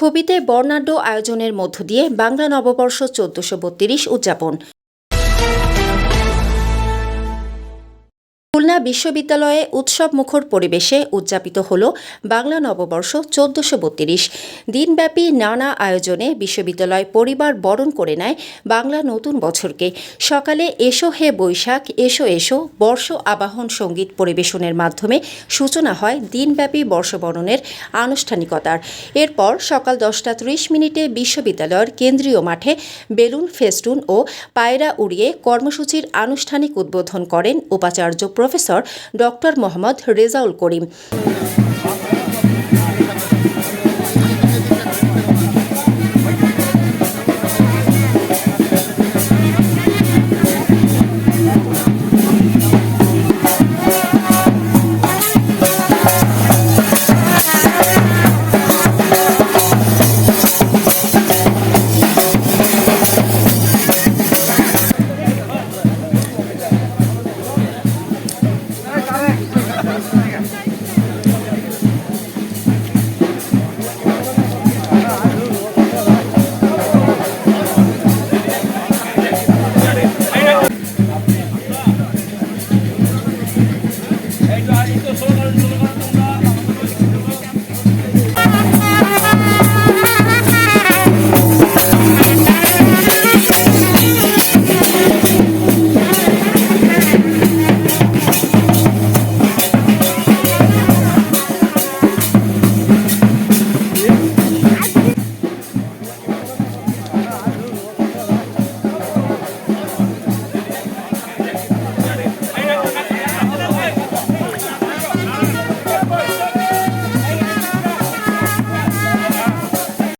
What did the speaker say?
খুবিতে বর্ণাঢ্য আয়োজনের মধ্য দিয়ে বাংলা নববর্ষ চোদ্দশো বত্রিশ উদযাপন। খুলনা বিশ্ববিদ্যালয়ে উৎসব মুখর পরিবেশে উদযাপিত হল বাংলা নববর্ষ চোদ্দশো বত্রিশ। দিনব্যাপী নানা আয়োজনে বিশ্ববিদ্যালয় পরিবার বরণ করে নেয় বাংলা নতুন বছরকে। সকালে এসো হে বৈশাখ, এসো এসো, বর্ষ আবাহন সংগীত পরিবেশনের মাধ্যমে সূচনা হয় দিনব্যাপী বর্ষবরণের আনুষ্ঠানিকতার। এরপর সকাল দশটা ত্রিশ মিনিটে বিশ্ববিদ্যালয়ের কেন্দ্রীয় মাঠে বেলুন, ফেস্টুন ও পায়রা উড়িয়ে কর্মসূচির আনুষ্ঠানিক উদ্বোধন করেন উপাচার্য প্রফেসর ডক্টর মোহাম্মদ রেজাউল করিম।